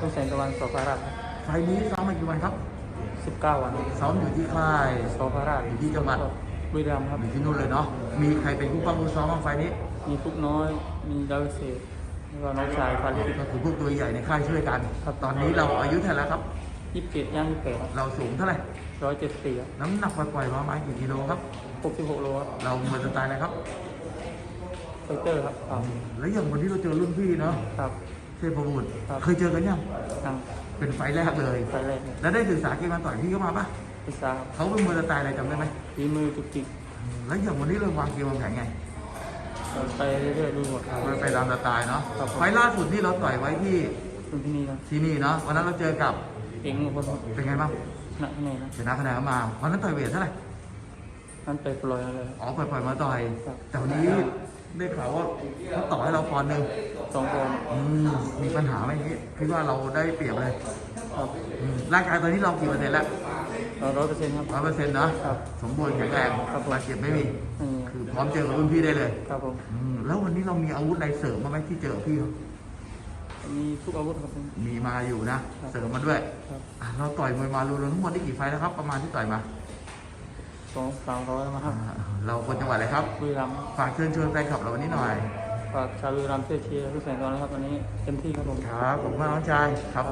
ลูกแสงตะวันโสภาราชไฟล์นี้ซ้อมมากี่วันครับสิบเก้าวันซ้อมอยู่ที่ค่ายโสภาราชอยู่ที่จังหวัดบุรีรัมย์ครับอยู่ที่นู่นเลยเนาะมีใครเป็นผู้ป้องผู้ซ้อมบ้างไฟล์นี้ มีฟุกน้อย มีดาวเศษแล้วก็น้องชายฟาลิสก็คือพวกตัวใหญ่ในค่ายช่วยกันตอนนี้เราอายุเท่าไหร่แล้วครับยี่สิบเจ็ดย่างยี่สิบแปดเราสูงเท่าไหร่ร้อยเจ็ดสี่น้ำหนักปล่อยๆมาประมาณกี่กิโลครับหกสิบหกโลครับเราเหมือนสไตล์อะไรครับไฟเตอร์ครับครับแล้วอย่างวันนี้เราเจอรุ่นพี่เนาะครับ เทพบุตรครับ เคยเจอกันยังทางเป็นไฟล์แรกเลยไฟแรกเนี่ยแล้วได้ศึกษาเกมมาต่อยพี่เข้ามาปะพิซซ่าครับเขาเป็นมวยสไตล์อะไรจำได้ไหมฝีมือจุกจิกแล้วอย่างวันนี้เราวางเกมวางแผนไงไปเรื่อยๆดูหมดครับไปตามสไตล์เนาะครับผม ไฟล์ล่าสุดที่เราต่อยไว้ที่คุณที่นี่ครับที่นี่เนาะวันนั้นเราเจอกับเก่งคนเป็นไงบ้างหนักแน่นะชนะคะแนนมาวันนั้นต่อยเวทเท่าไหร่นั่นไปปล่อยเลยอ๋อปล่อยๆมาต่อย ครับ แต่วันนี้ ได้ข่าวว่าเขาต่อให้เราปอนด์หนึ่งสองคนอืมมีปัญหาไหมนี้คิดว่าเราได้เปรียบเลยครับอืมร่างกายตอนนี้เรากี่เปอร์เซ็นต์แล้วร้อยเปอร์เซ็นต์ครับร้อยเปอร์เซ็นต์เนาะครับสมบูรณ์แข็งแรงครับผมบาดเจ็บไม่มี ไม่มีคือพร้อมเจอกับรุ่นพี่ได้เลยครับผมอืมแล้ววันนี้เรามีอาวุธอะไรเสริมมาไหมที่เจอกับพี่เขามีทุกอาวุธครับผม มีมาอยู่นะ ครับ เสริมมาด้วยครับ อะเราต่อยมวยมารวมๆทั้งหมดได้กี่ไฟล์แล้วครับ ประมาณที่ต่อยมา สองสามร้อยมาคอ่ารับ เราคนจังหวัดอะไรครับบุรีรัมย์ฝากเชิญชวนแฟนคลับเราวันนี้หน่อยฝากชาวบุรีรัมย์ช่วยเชียร์ทุกแสงตอนนะครับวันนี้เต็มที่ครับผมครับผมว่าน้องชายครับ